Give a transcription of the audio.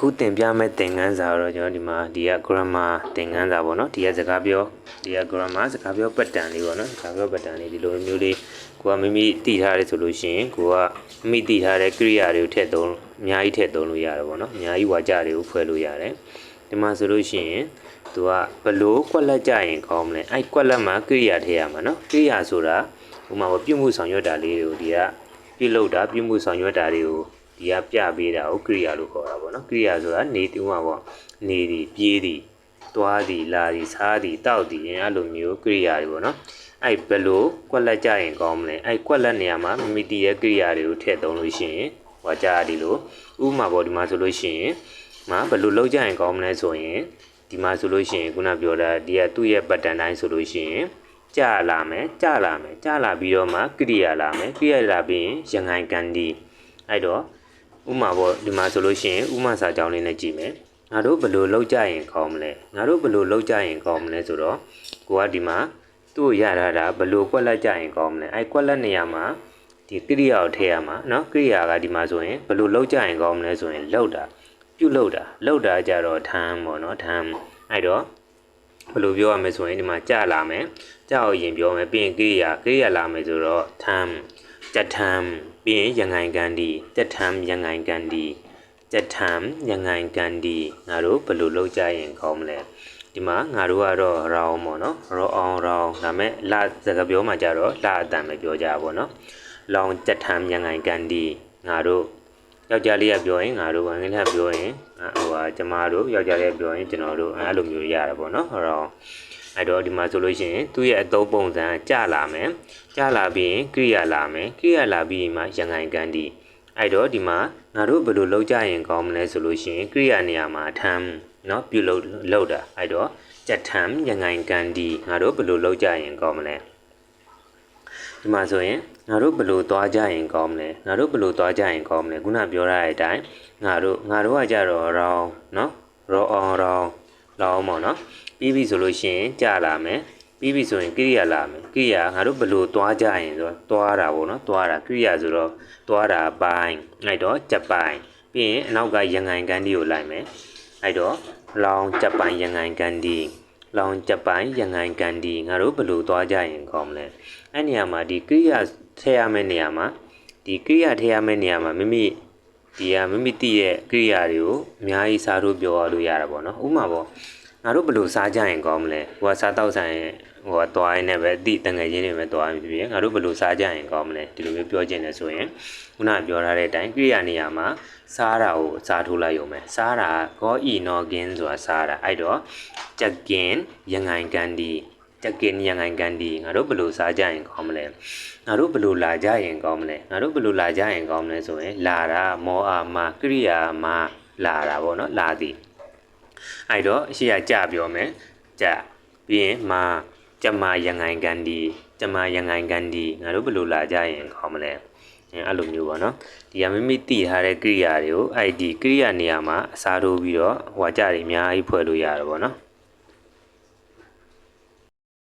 ခုသင်ပြမဲ့သင်ခန်းစာတော့ကျွန်တော်ဒီမှာဒီက grammar သင်ခန်းစာပေါ့နော်ဒီကစကားပြောဒီက grammar စကားပြောပတ်တန်လေးပေါ့နော်စကားပြောပတ်တန်လေးဒီလိုမျိုးလေးကိုကမိမိတည်ထားတယ်ဆိုလို့ရှိရင်ကိုကမိမိတည်ထားတဲ့ကိရိယာတွေကိုထည့်သုံးအများကြီးထည့်သုံးလို့ရတယ်ပေါ့နော်အများကြီးဝါကြတွေကိုဖွဲ့လို့ရတယ်ဒီမှာဆိုလို့ရှိရင်သူကဘလို့ကွက်လက်ကြရင်ကောင်းမလဲအဲ့ကွက်လက်မှာကိရိယာထည့်ရမှာနော်ကိရိယာဆိုတာဥပမာပြုမှုဆောင်ရွက်တာလေးတွေကိုဒီကပြုလုပ်တာပြုမှုဆောင်ရွက်တာတွေကို ဒီကပြပေးတာကိုကိရိယာလို့ခေါ်တာပေါ့နော်ကိရိယာဆိုတာနေတူမှာပေါ့နေသည်ပြေးသည်သွားသည်လာသည်စားသည်တောက်သည်အဲ့လိုမျိုးကိရိယာတွေပေါ့နော်အဲ့ဘယ်လိုကွက်လက်ကြရင်ကောင်းမလဲအဲ့ကွက်လက်နေရာမှာမိမိတည်ရဲ့ကိရိယာတွေကိုထည့်သုံးလို့ရှိရင်ဟောကြားဒီလိုဥပမာပေါ့ဒီမှာဆိုလို့ရှိရင်မှာဘယ်လိုလုပ်ကြရင်ကောင်းမလဲဆိုရင်ဒီမှာဆိုလို့ရှိရင်ခုနပြောတာဒီကသူ့ရဲ့ပတ်တန်တိုင်းဆိုလို့ရှိရင်ကြာလာမယ်ကြာလာမယ်ကြာလာပြီးတော့မှကိရိယာလာမယ်ကိရိယာလာပြီးရင်ရငိုင်ကန်ဒီအဲ့တော့ ဥမာပေါ့ဒီမှာဆိုလို့ရှိရင်ဥမာစာကြောင်းလေးနဲ့ကြည့်မယ်ငါတို့ဘယ်လိုလုပ်ကြရင်ကောင်းမလဲငါတို့ဘယ်လိုလုပ်ကြရင်ကောင်းမလဲဆိုတော့ကိုကဒီမှာသူ့ရထားတာဘယ်လိုကွက်လက်ကြရင်ကောင်းမလဲအဲ့ကွက်လက်နေရာမှာဒီကိရိယာကိုထည့်ရမှာเนาะကိရိယာကဒီမှာဆိုရင်ဘယ်လိုလုပ်ကြရင်ကောင်းမလဲဆိုရင်လောက်တာပြုတ်လောက်တာလောက်တာကြတော့ထမ်းပေါ့เนาะထမ်းအဲ့တော့ဘယ်လိုပြောရမလဲဆိုရင်ဒီမှာကြာလာမယ်ကြာအောင်ရင်ပြောမယ်ပြီးရင်ကိရိယာကိရိယာလာမယ်ဆိုတော့ထမ်းကြက်ထမ်း ပြီးရင်ရငိုင်ကန်ဒီတက်ထမ်းရငိုင်ကန်ဒီတက်ထမ်းရငိုင်ကန်ဒီငါတို့ဘယ်လိုလုပ်ကြရင်ကောင်းမလဲဒီမှာငါတို့ကတော့ရောင်းပေါ့နော်ရောအောင်ရောင်းဒါမဲ့လာစကားပြောမှကြတော့လာအတန်ပဲပြောကြပါပေါ့နော်လောင်တက်ထမ်းရငိုင်ကန်ဒီငါတို့ယောက်ျားလေးကပြောရင်ငါတို့အင်္ဂလိပ်ကပြောရင်ဟိုဟာကျမတို့ယောက်ျားလေးကပြောရင်ကျွန်တော်တို့အဲ့လိုမျိုးရတာပေါ့နော်ဟောတော့ အဲ့တော့ဒီမှာဆိုလို့ရှိရင်သူ့ရဲ့အသုံးပုံစံကြလာမယ်ကြလာပြီးရင်ကိရိယာလာမယ်ကိရိယာလာပြီးမှရငိုင်ကန်ဒီအဲ့တော့ဒီမှာငါတို့ဘယ်လိုလုပ်ကြရင်ကောင်းမလဲဆိုလို့ရှိရင်ကိရိယာနေရာမှာထမ်းเนาะပြုလုပ်လုပ်တာအဲ့တော့ကြက်ထမ်းရငိုင်ကန်ဒီငါတို့ဘယ်လိုလုပ်ကြရင်ကောင်းမလဲဒီမှာဆိုရင်ငါတို့ဘယ်လိုသွားကြရင်ကောင်းမလဲငါတို့ဘယ်လိုသွားကြရင်ကောင်းမလဲခုနပြောရတဲ့အတိုင်းငါတို့ငါတို့ကကြတော့ရောင်းเนาะရောအောင် လောက်အောင်ပေါ့နော်ပြီးပြီဆိုလို့ရှိရင်ကြာလာမယ်ပြီးပြီဆိုရင်ကိရိယာလာမယ်ကိရိယာငါတို့ဘလို့သွားကြရင်ဆိုတော့သွားတာပေါ့နော်သွားတာကိရိယာဆိုတော့သွားတာပိုင်းအဲ့တော့ဂျပန်ပြီးရင်အနောက်ကရငိုင်ကန်ဒီကိုလိုက်မယ်အဲ့တော့လောင်ဂျပန်ရငိုင်ကန်ဒီလောင်ဂျပန်ရငိုင်ကန်ဒီငါတို့ဘလို့သွားကြရင်ကောင်းမလဲအဲ့နေရာမှာဒီကိရိယာထည့်ရမယ့်နေရာမှာဒီကိရိယာထည့်ရမယ့်နေရာမှာမိမိ ဒီဟာမိမိတည့်ရဲ့ကိရိယာတွေကိုအများကြီးစားလို့ပြောရလို့ရတာပေါ့နော်ဥပမာပေါ့ငါတို့ဘယ်လိုစားကြရင်ကောင်းမလဲဟိုကစားတော့ဆိုင်ဟိုကသွားရင်းနဲ့ပဲအတိတငယ်ချင်းတွေပဲသွားပြီးပြီငါတို့ဘယ်လိုစားကြရင်ကောင်းမလဲဒီလိုမျိုးပြောချင်တယ်ဆိုရင်ခုနပြောထားတဲ့အတိုင်းကိရိယာနေရာမှာစားတာကိုစားထိုးလိုက်ရုံပဲစားတာကောဤနော်ကင်းဆိုတာစားတာအဲ့တော့ချက်ကင်ရငိုင်ကန်ဒီ ချက်ကင်ရငိုင်ကန်ဒီငါတို့ဘယ်လိုစားကြရင်ကောင်းမလဲငါတို့ဘယ်လိုလာကြရင်ကောင်းမလဲငါတို့ဘယ်လိုလာကြရင်ကောင်းမလဲဆိုရင်လာတာမောအာမကိရိယာမလာတာပေါ့နော်လာသည်အဲ့တော့အရှိရကြပြောမယ်ကြပြီးရင်မာကျမရငိုင်ကန်ဒီကျမရငိုင်ကန်ဒီငါတို့ဘယ်လိုလာကြရင်ခေါ်မလဲအဲအဲ့လိုမျိုးပေါ့နော်ဒီကမိမိတည်ထားတဲ့ကိရိယာတွေကိုအဲ့ဒီကိရိယာနေရာမှာအစားထိုးပြီးတော့ဟွာကြတွေအများကြီးဖွဲ့လို့ရတယ်ပေါ့နော်